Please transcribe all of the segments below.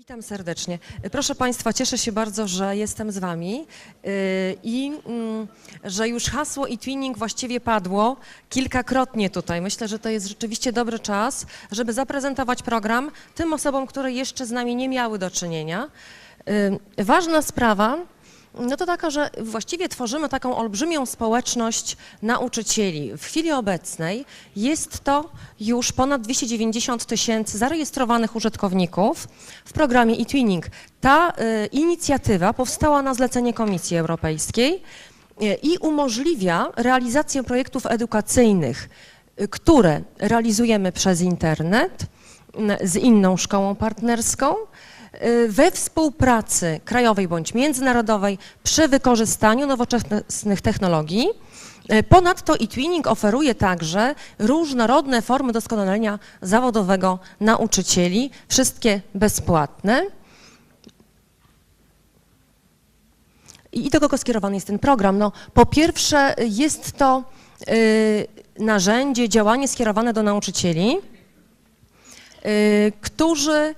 Witam serdecznie. Proszę Państwa, cieszę się bardzo, że jestem z Wami yy, i mm, że już hasło e-twinning właściwie padło kilkakrotnie tutaj. Myślę, że to jest rzeczywiście dobry czas, żeby zaprezentować program tym osobom, które jeszcze z nami nie miały do czynienia. Yy, Ważna sprawa no to taka, że właściwie tworzymy taką olbrzymią społeczność nauczycieli. W chwili obecnej jest to już ponad 290 tysięcy zarejestrowanych użytkowników w programie eTwinning. Ta y, inicjatywa powstała na zlecenie Komisji Europejskiej y, i umożliwia realizację projektów edukacyjnych, y, które realizujemy przez internet z inną szkołą partnerską we współpracy krajowej bądź międzynarodowej przy wykorzystaniu nowoczesnych technologii. Y, Ponadto eTwinning oferuje także różnorodne formy doskonalenia zawodowego nauczycieli, wszystkie bezpłatne. I do kogo skierowany jest ten program? No, po pierwsze, y, jest to y, narzędzie, działanie skierowane do nauczycieli, y, którzy y,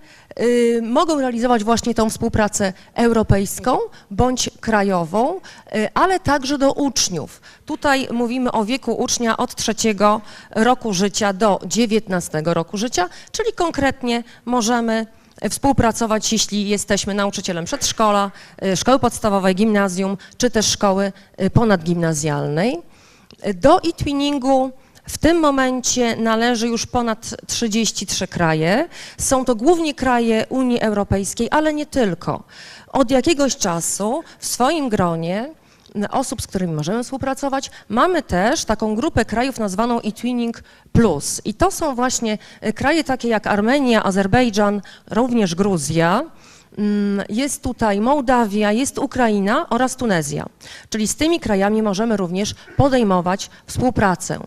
mogą realizować właśnie tą współpracę europejską bądź krajową, y, ale także do uczniów. Tutaj mówimy o wieku ucznia od trzeciego roku życia do 19 roku życia, czyli konkretnie możemy współpracować, jeśli jesteśmy nauczycielem przedszkola, y, szkoły podstawowej, gimnazjum, czy też szkoły y, ponadgimnazjalnej. Do e-twinningu w tym momencie należy już ponad 33 kraje. Są to głównie kraje Unii Europejskiej, ale nie tylko. Od jakiegoś czasu w swoim gronie osób, z którymi możemy współpracować, mamy też taką grupę krajów nazwaną eTwinning Plus. I to są właśnie e, kraje takie jak Armenia, Azerbejdżan, również Gruzja. Mm, Jest tutaj Mołdawia, jest Ukraina oraz Tunezja. Czyli z tymi krajami możemy również podejmować współpracę.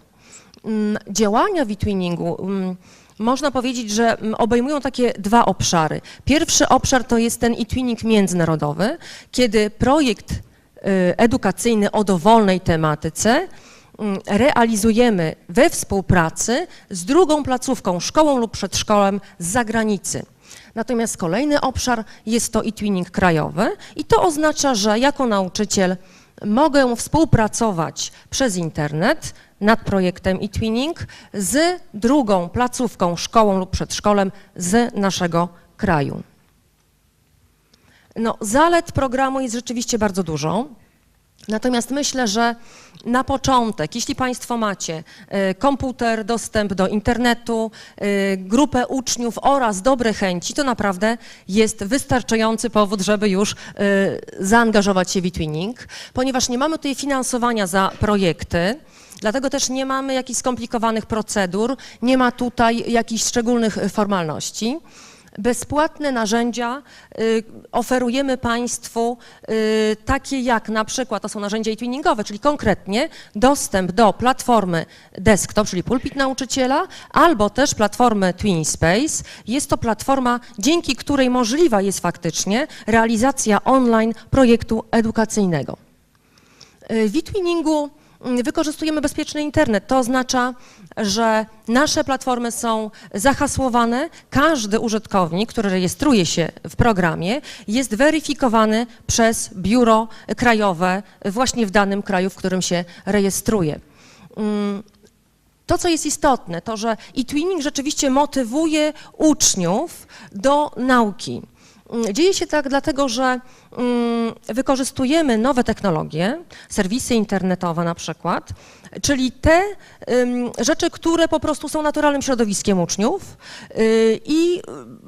Mm, Działania w e-twinningu mm, można powiedzieć, że mm, obejmują takie dwa obszary. Pierwszy obszar to jest ten e-twinning międzynarodowy, kiedy projekt y, edukacyjny o dowolnej tematyce realizujemy we współpracy z drugą placówką, szkołą lub przedszkolem z zagranicy. Natomiast kolejny obszar jest to e-twinning krajowy i to oznacza, że jako nauczyciel mogę współpracować przez internet nad projektem eTwinning z drugą placówką, szkołą lub przedszkolem z naszego kraju. No, zalet programu jest rzeczywiście bardzo dużo. Natomiast myślę, że na początek, jeśli Państwo macie e, komputer, dostęp do internetu, e, grupę uczniów oraz dobre chęci, to naprawdę jest wystarczający powód, żeby już e, zaangażować się w e-twinning, ponieważ nie mamy tutaj finansowania za projekty. Dlatego też nie mamy jakichś skomplikowanych procedur, nie ma tutaj jakichś szczególnych formalności. Bezpłatne narzędzia y, oferujemy Państwu y, takie jak na przykład, to są narzędzia e-twinningowe, czyli konkretnie dostęp do platformy desktop, czyli pulpit nauczyciela, albo też platformy TwinSpace. Jest to platforma, dzięki której możliwa jest faktycznie realizacja online projektu edukacyjnego. Y, W e-twinningu wykorzystujemy bezpieczny internet. To oznacza, że nasze platformy są zahasłowane. Każdy użytkownik, który rejestruje się w programie, jest weryfikowany przez biuro krajowe właśnie w danym kraju, w którym się rejestruje. Mm, to, co jest istotne, to że e-twinning rzeczywiście motywuje uczniów do nauki. Mm, Dzieje się tak dlatego, że mm, wykorzystujemy nowe technologie, serwisy internetowe na przykład, czyli te rzeczy, które po prostu są naturalnym środowiskiem uczniów y, i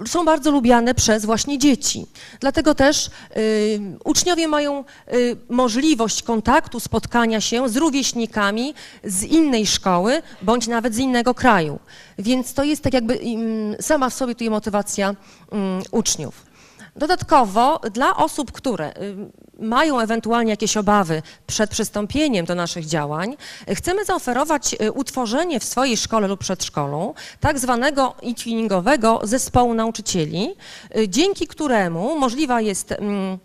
y, są bardzo lubiane przez właśnie dzieci. Dlatego też y, uczniowie mają możliwość kontaktu, spotkania się z rówieśnikami z innej szkoły bądź nawet z innego kraju. Więc to jest tak jakby sama w sobie tutaj motywacja uczniów. Dodatkowo dla osób, które y, mają ewentualnie jakieś obawy przed przystąpieniem do naszych działań, chcemy zaoferować y, utworzenie w swojej szkole lub przedszkolu tak zwanego e-twinningowego zespołu nauczycieli, y, dzięki któremu możliwa jest mm,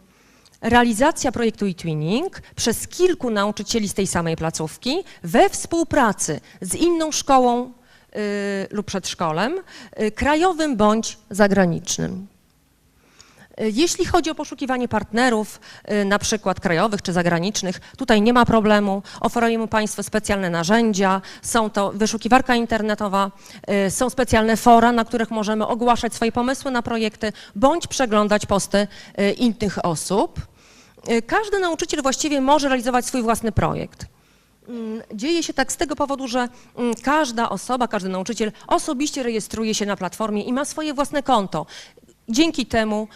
realizacja projektu e-twinning przez kilku nauczycieli z tej samej placówki we współpracy z inną szkołą lub przedszkolem, krajowym bądź zagranicznym. Y, Jeśli chodzi o poszukiwanie partnerów, y, na przykład krajowych czy zagranicznych, tutaj nie ma problemu. Oferujemy Państwu specjalne narzędzia, są to wyszukiwarka internetowa, y, są specjalne fora, na których możemy ogłaszać swoje pomysły na projekty bądź przeglądać posty innych osób. Każdy nauczyciel właściwie może realizować swój własny projekt. Mm, Dzieje się tak z tego powodu, że mm, każda osoba, każdy nauczyciel osobiście rejestruje się na platformie i ma swoje własne konto. Dzięki temu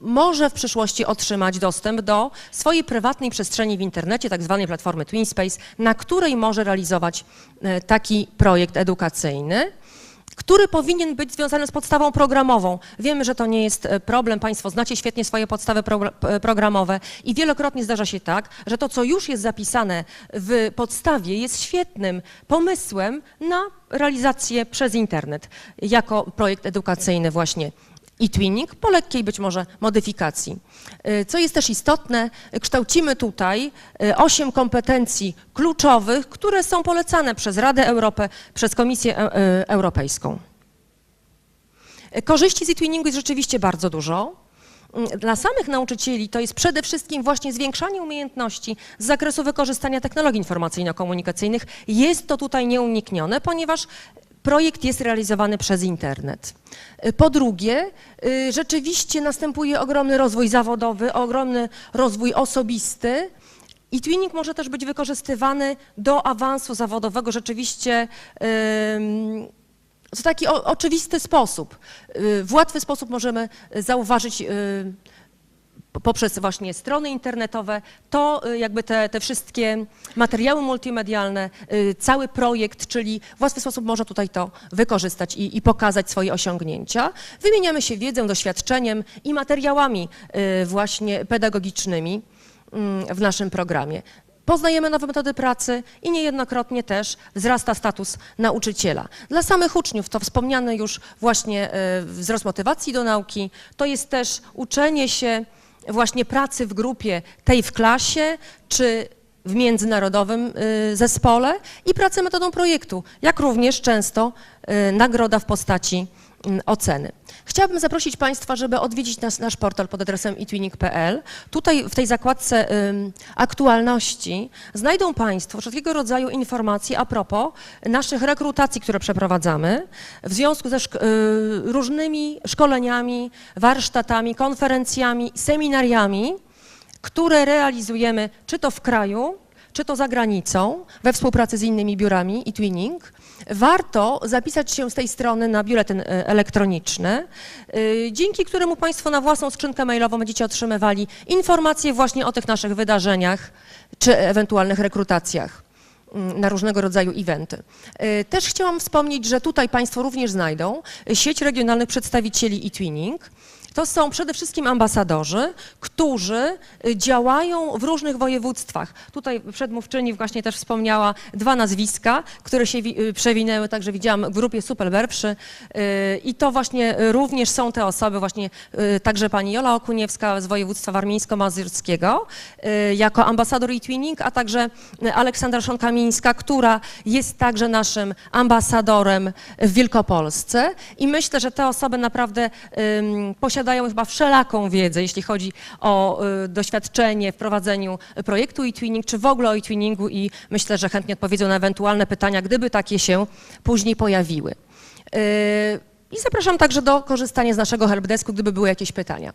może w przyszłości otrzymać dostęp do swojej prywatnej przestrzeni w internecie, tak zwanej platformy TwinSpace, na której może realizować e, taki projekt edukacyjny który powinien być związany z podstawą programową. Wiemy, że to nie jest e, problem, Państwo znacie świetnie swoje podstawy e, programowe i wielokrotnie zdarza się tak, że to, co już jest zapisane w podstawie, jest świetnym pomysłem na realizację przez internet jako projekt edukacyjny właśnie e-twinning po lekkiej być może modyfikacji. Y, Co jest też istotne, kształcimy tutaj y, osiem kompetencji kluczowych, które są polecane przez Radę Europy, przez Komisję E- e- Europejską. Korzyści z e-twinningu jest rzeczywiście bardzo dużo. Mm, Dla samych nauczycieli to jest przede wszystkim właśnie zwiększanie umiejętności z zakresu wykorzystania technologii informacyjno-komunikacyjnych. Jest to tutaj nieuniknione, ponieważ projekt jest realizowany przez internet. Y, Po drugie, y, rzeczywiście następuje ogromny rozwój zawodowy, ogromny rozwój osobisty. I twinning może też być wykorzystywany do awansu zawodowego rzeczywiście w taki oczywisty sposób. Y, W łatwy sposób możemy zauważyć poprzez właśnie strony internetowe, to y, jakby te, te wszystkie materiały multimedialne, y, cały projekt, czyli w łatwy sposób można tutaj to wykorzystać i, i pokazać swoje osiągnięcia. Wymieniamy się wiedzą, doświadczeniem i materiałami y, właśnie pedagogicznymi mm, w naszym programie. Poznajemy nowe metody pracy i niejednokrotnie też wzrasta status nauczyciela. Dla samych uczniów to wspomniany już właśnie wzrost motywacji do nauki, to jest też uczenie się właśnie pracy w grupie tej w klasie czy w międzynarodowym y, zespole i pracę metodą projektu, jak również często y, nagroda w postaci mm, oceny. Chciałabym zaprosić Państwa, żeby odwiedzić nas, nasz portal pod adresem itwinning.pl. Tutaj w tej zakładce aktualności znajdą Państwo wszelkiego rodzaju informacje a propos naszych rekrutacji, które przeprowadzamy w związku ze szk- y, różnymi szkoleniami, warsztatami, konferencjami, seminariami, które realizujemy czy to w kraju, czy to za granicą, we współpracy z innymi biurami i Twinning, warto zapisać się z tej strony na biuletyn e, elektroniczny, y, dzięki któremu Państwo na własną skrzynkę mailową będziecie otrzymywali informacje właśnie o tych naszych wydarzeniach czy ewentualnych rekrutacjach mm, na różnego rodzaju eventy. Y, Też chciałam wspomnieć, że tutaj Państwo również znajdą sieć regionalnych przedstawicieli e-twinning. To są przede wszystkim ambasadorzy, którzy y, działają w różnych województwach. Tutaj przedmówczyni właśnie też wspomniała dwa nazwiska, które się y, przewinęły, także widziałam w grupie Superberwszy y, i to właśnie również są te osoby, właśnie także pani Jola Okuniewska z województwa warmińsko-mazurskiego jako ambasador e-twinning, a także Aleksandra Szonkamińska, która jest także naszym ambasadorem w Wielkopolsce i myślę, że te osoby naprawdę posiadają chyba wszelaką wiedzę, jeśli chodzi o y, doświadczenie w prowadzeniu projektu e-twinning, czy w ogóle o e-twinningu i myślę, że chętnie odpowiedzą na ewentualne pytania, gdyby takie się później pojawiły. I zapraszam także do korzystania z naszego helpdesku, gdyby były jakieś pytania.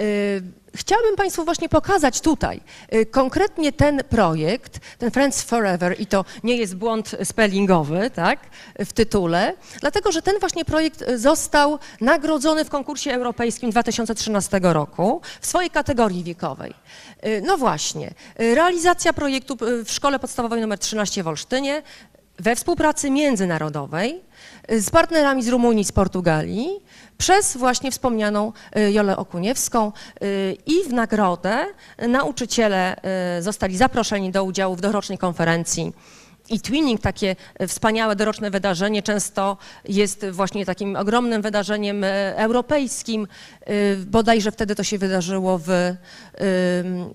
Y, Chciałabym Państwu właśnie pokazać tutaj y, konkretnie ten projekt, ten Friends Forever i to nie jest błąd spellingowy, tak, w tytule, dlatego że ten właśnie projekt y, został nagrodzony w konkursie europejskim 2013 roku w swojej kategorii wiekowej. No właśnie, realizacja projektu w Szkole Podstawowej nr 13 w Olsztynie we współpracy międzynarodowej z partnerami z Rumunii, z Portugalii, przez właśnie wspomnianą y, Jolę Okuniewską y, i w nagrodę nauczyciele y, zostali zaproszeni do udziału w dorocznej konferencji. I Twinning, takie y, wspaniałe doroczne wydarzenie, często jest właśnie takim ogromnym wydarzeniem y, europejskim. Y, Bodajże wtedy to się wydarzyło w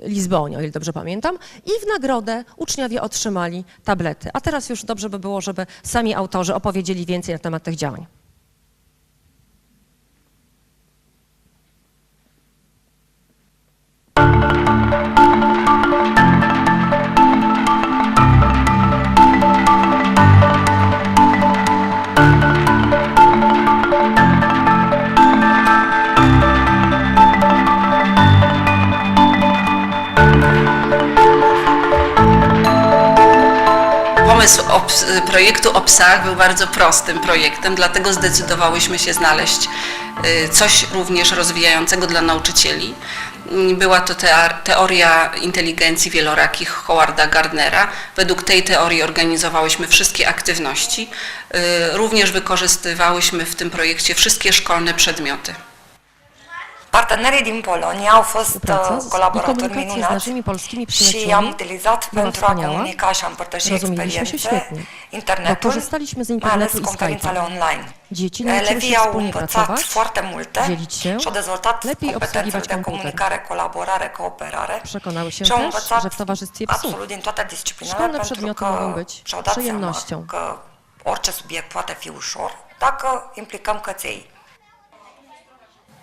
Lizbonie, o ile dobrze pamiętam. I w nagrodę uczniowie otrzymali tablety. A teraz już dobrze by było, żeby sami autorzy opowiedzieli więcej na temat tych działań. Pomysł projektu o psach był bardzo prostym projektem, dlatego zdecydowałyśmy się znaleźć y, coś również rozwijającego dla nauczycieli. Mm, Była to teoria inteligencji wielorakich Howarda Gardnera. Według tej teorii organizowałyśmy wszystkie aktywności. Y, Również wykorzystywałyśmy w tym projekcie wszystkie szkolne przedmioty. Partenerii din Polonia au fost Współpraca uh, colaboratori minunați și am przyjaciółmi utilizat pentru a comunica și a împărtăși experiențe internetul, mai ales conferințele online. Elevii au învățat foarte multe și au dezvoltat competențele de comunicare, colaborare, cooperare și au învățat absolut din toate disciplinele pentru că și-au dat seama că orice subiect poate fi ușor dacă implicăm căței.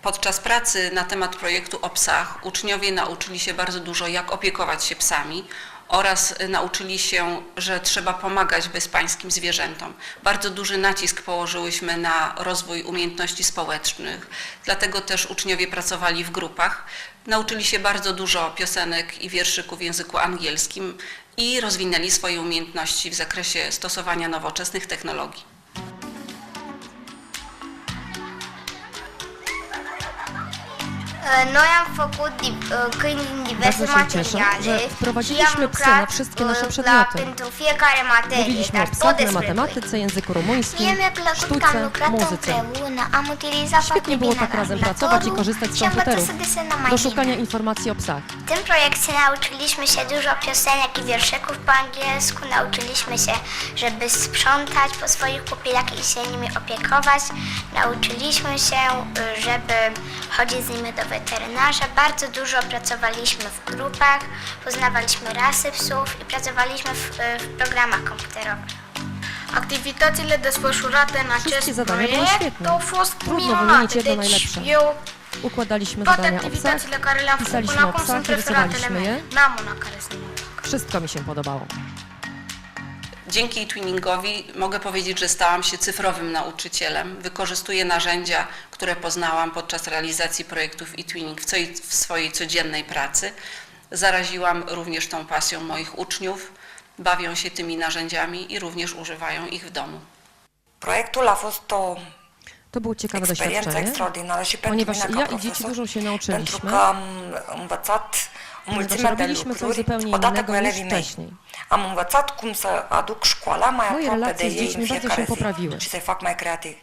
Podczas pracy na temat projektu o psach uczniowie nauczyli się bardzo dużo, jak opiekować się psami oraz nauczyli się, że trzeba pomagać bezpańskim zwierzętom. Bardzo duży nacisk położyłyśmy na rozwój umiejętności społecznych, dlatego też uczniowie pracowali w grupach. Nauczyli się bardzo dużo piosenek i wierszyków w języku angielskim i rozwinęli swoje umiejętności w zakresie stosowania nowoczesnych technologii. Noi am făcut di- câini din diverse Bardzo się cieszę, materiale że și am wprowadziliśmy psy lucrat na wszystkie nasze uh, przedmioty. la, pentru fiecare materie, Mówiliśmy dar o tot psach na despre matematyce, języku rumuńskim, Mie mi-a plăcut că am sztuce, lucrat muzyce. împreună, am utilizat Świetnie foarte było bine tak razem pracować i korzystać z și am învățat komputerów să desenăm mai do bine. szukania informacji o psach. W tym projekcie nauczyliśmy się dużo piosenek i wierszyków po angielsku, nauczyliśmy się, żeby sprzątać po swoich pupilach i się nimi opiekować, nauczyliśmy się, y, żeby chodzić z nimi do weterynarza, bardzo dużo pracowaliśmy w grupach, poznawaliśmy rasy psów i pracowaliśmy w, w programach komputerowych. Activitățile desfășurate în Wszystkie acest zadania były proiect świetne. au fost Trudno minunate. wymienić jedno Deci najlepsze. eu Układaliśmy toate zadania o psach, activitățile care le-am făcut până pisaliśmy o acum sunt psach, preferatele rysowaliśmy mele. je. N-am una care să nu Wszystko mi się podobało. Dzięki twinningowi mogę powiedzieć, że stałam się cyfrowym nauczycielem. Wykorzystuję narzędzia, które poznałam podczas realizacji projektów e-twinning w, co- w swojej codziennej pracy. Zaraziłam również tą pasją moich uczniów. Bawią się tymi narzędziami i również używają ich w domu. Proiectul a fost o To było ciekawe doświadczenie, ponieważ ja i dzieci dużo się nauczyliśmy, mulțime de lucruri odată cu elevii mei. Am învățat cum să aduc școala mai aproape de ei dziećmi în fiecare się poprawiły. zi și să-i fac mai creativi.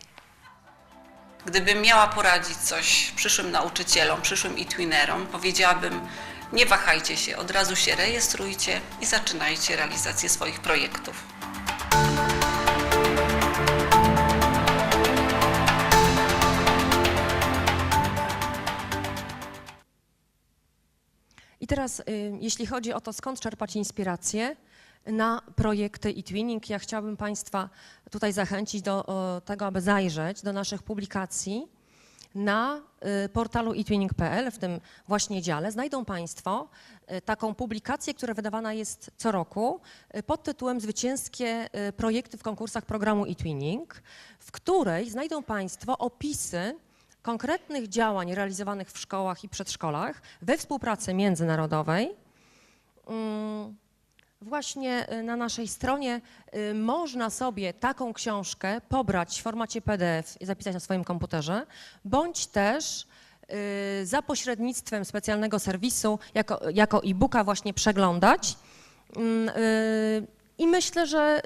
Gdybym miała poradzić coś przyszłym nauczycielom, przyszłym e-twinerom, powiedziałabym nie wahajcie się, od razu się rejestrujcie i zaczynajcie realizację swoich projektów. Teraz, y, jeśli chodzi o to, skąd czerpać inspirację na projekty e-twinning, ja chciałabym Państwa tutaj zachęcić do tego, aby zajrzeć do naszych publikacji na y, portalu etwinning.pl, w tym właśnie dziale. Znajdą Państwo y, taką publikację, która wydawana jest co roku pod tytułem Zwycięskie projekty w konkursach programu eTwinning, w której znajdą Państwo opisy konkretnych działań realizowanych w szkołach i przedszkolach we współpracy międzynarodowej. Mm, Właśnie y, na naszej stronie y, można sobie taką książkę pobrać w formacie PDF i zapisać na swoim komputerze, bądź też y, za pośrednictwem specjalnego serwisu jako, jako e-booka właśnie przeglądać. Mm, I myślę, że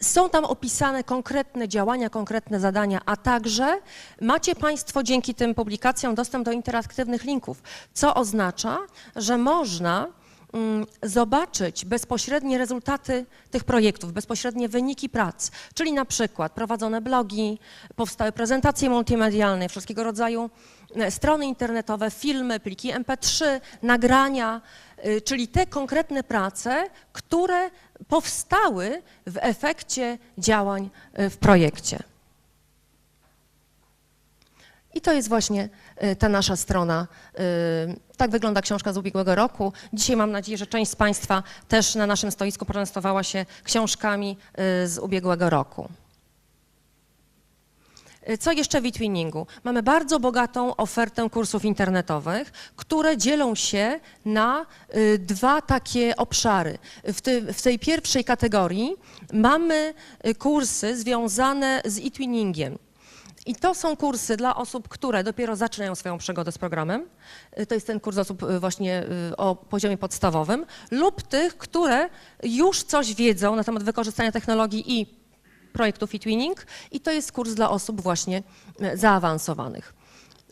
są tam opisane konkretne działania, konkretne zadania, a także macie Państwo dzięki tym publikacjom dostęp do interaktywnych linków, co oznacza, że można mm, zobaczyć bezpośrednie rezultaty tych projektów, bezpośrednie wyniki prac, czyli na przykład prowadzone blogi, powstały prezentacje multimedialne, wszystkiego rodzaju e, strony internetowe, filmy, pliki MP3, nagrania, y, czyli te konkretne prace, które powstały w efekcie działań y, w projekcie. I to jest właśnie y, ta nasza strona. Y, Tak wygląda książka z ubiegłego roku. Dzisiaj mam nadzieję, że część z Państwa też na naszym stoisku poczęstowała się książkami z ubiegłego roku. Y, Co jeszcze w eTwinningu? Mamy bardzo bogatą ofertę kursów internetowych, które dzielą się na y, dwa takie obszary. W, w tej pierwszej kategorii mamy y, kursy związane z eTwinningiem. I to są kursy dla osób, które dopiero zaczynają swoją przygodę z programem. To jest ten kurs osób właśnie o poziomie podstawowym, lub tych, które już coś wiedzą na temat wykorzystania technologii i projektów eTwinning i to jest kurs dla osób właśnie e, zaawansowanych.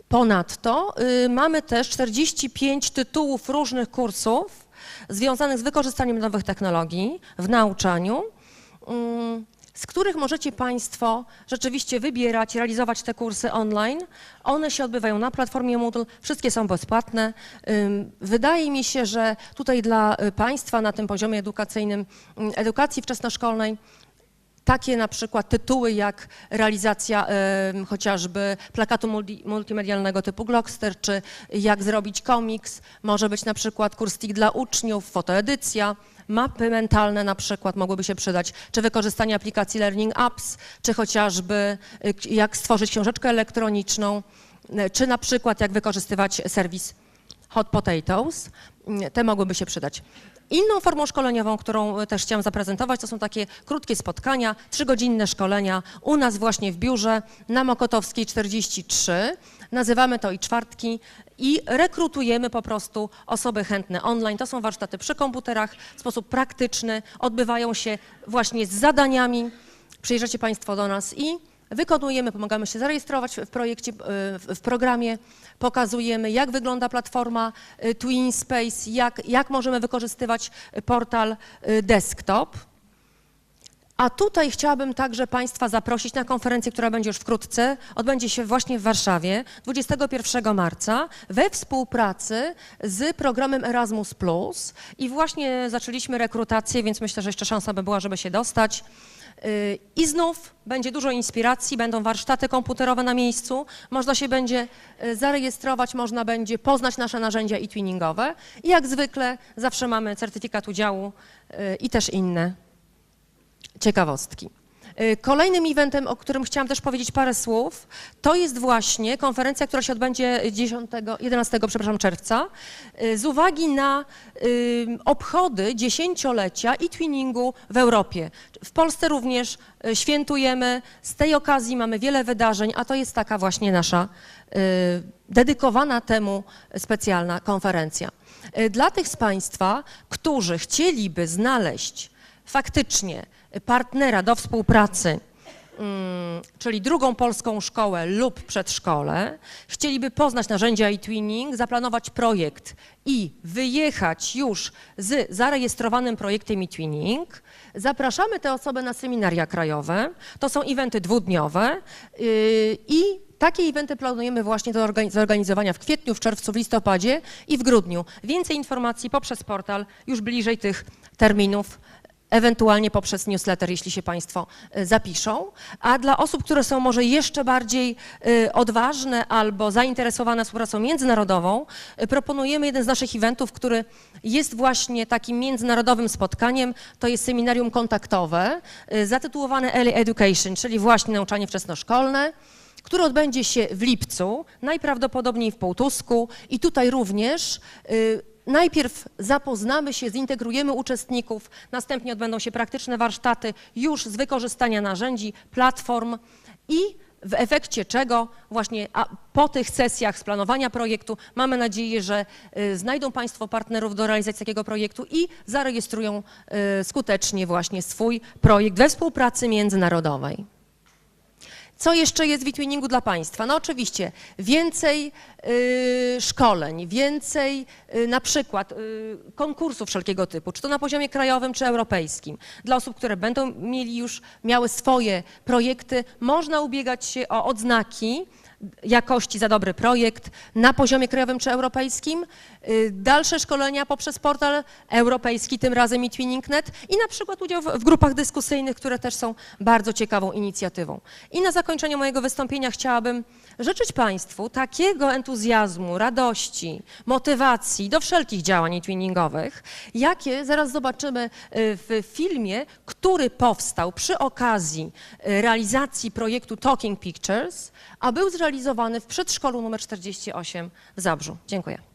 Ponadto y, mamy też 45 tytułów różnych kursów związanych z wykorzystaniem nowych technologii w nauczaniu, mm, z których możecie Państwo rzeczywiście wybierać, realizować te kursy online. One się odbywają na platformie Moodle, wszystkie są bezpłatne. Wydaje mi się, że tutaj dla y, Państwa na tym poziomie edukacyjnym, mm, edukacji wczesnoszkolnej takie na przykład tytuły jak realizacja em, chociażby plakatu multi, multimedialnego typu Glockster, czy jak zrobić komiks, może być na przykład kurs TIK dla uczniów, fotoedycja, mapy mentalne na przykład mogłyby się przydać, czy wykorzystanie aplikacji Learning Apps, czy chociażby y, jak stworzyć książeczkę elektroniczną, y, czy na przykład jak wykorzystywać serwis Hot Potatoes, mm, te mogłyby się przydać. Inną formą szkoleniową, którą e, też chciałam zaprezentować, to są takie krótkie spotkania, trzygodzinne szkolenia u nas właśnie w biurze na Mokotowskiej 43. Nazywamy to i czwartki i rekrutujemy po prostu osoby chętne online. To są warsztaty przy komputerach w sposób praktyczny, odbywają się właśnie z zadaniami. Przyjeżdżacie Państwo do nas i wykonujemy, pomagamy się zarejestrować w projekcie, e, w programie, pokazujemy jak wygląda platforma e, Twin Space, jak, jak możemy wykorzystywać e, portal desktop. A tutaj chciałabym także Państwa zaprosić na konferencję, która będzie już wkrótce, odbędzie się właśnie w Warszawie 21 marca we współpracy z programem Erasmus+. I właśnie zaczęliśmy rekrutację, więc myślę, że jeszcze szansa by była, żeby się dostać. Yy, I znów będzie dużo inspiracji, będą warsztaty komputerowe na miejscu, można się będzie yy, zarejestrować, można będzie poznać nasze narzędzia i twinningowe. I jak zwykle zawsze mamy certyfikat udziału yy, i też inne ciekawostki. Y, Kolejnym eventem, o którym chciałam też powiedzieć parę słów, to jest właśnie konferencja, która się odbędzie 10, 11 przepraszam, czerwca y, z uwagi na y, obchody dziesięciolecia e-twinningu w Europie. W Polsce również świętujemy, z tej okazji mamy wiele wydarzeń, a to jest taka właśnie nasza dedykowana temu specjalna konferencja. Dla tych z Państwa, którzy chcieliby znaleźć faktycznie partnera do współpracy, mm, czyli drugą polską szkołę lub przedszkole, chcieliby poznać narzędzia e-twinning, zaplanować projekt i wyjechać już z zarejestrowanym projektem e-twinning, zapraszamy te osoby na seminaria krajowe. To są eventy dwudniowe yy, i takie eventy planujemy właśnie do organi- zorganizowania w kwietniu, w czerwcu, w listopadzie i w grudniu. Więcej informacji poprzez portal już bliżej tych terminów ewentualnie poprzez newsletter, jeśli się Państwo y, zapiszą. A dla osób, które są może jeszcze bardziej y, odważne albo zainteresowane współpracą międzynarodową, y, proponujemy jeden z naszych eventów, który jest właśnie takim międzynarodowym spotkaniem. To jest seminarium kontaktowe zatytułowane Early Education, czyli właśnie nauczanie wczesnoszkolne który odbędzie się w lipcu, najprawdopodobniej w Półtusku i tutaj również najpierw zapoznamy się, zintegrujemy uczestników, następnie odbędą się praktyczne warsztaty już z wykorzystania narzędzi, platform i w efekcie czego właśnie po tych sesjach z planowania projektu mamy nadzieję, że y, znajdą Państwo partnerów do realizacji takiego projektu i zarejestrują y, skutecznie właśnie swój projekt we współpracy międzynarodowej. Co jeszcze jest w e-twinningu dla Państwa? No oczywiście więcej y, szkoleń, więcej y, na przykład y, konkursów wszelkiego typu, czy to na poziomie krajowym, czy europejskim. Dla osób, które będą mieli już, miały swoje projekty, można ubiegać się o odznaki jakości za dobry projekt na poziomie krajowym czy europejskim, y, dalsze szkolenia poprzez portal europejski, tym razem i Twinning.net i na przykład udział w, w grupach dyskusyjnych, które też są bardzo ciekawą inicjatywą. I na zakończenie mojego wystąpienia chciałabym życzyć Państwu takiego entuzjazmu, radości, motywacji do wszelkich działań twinningowych, jakie zaraz zobaczymy y, w filmie, który powstał przy okazji y, realizacji projektu Talking Pictures, a był zrealizowany w przedszkolu nr 48 w Zabrzu. Dziękuję.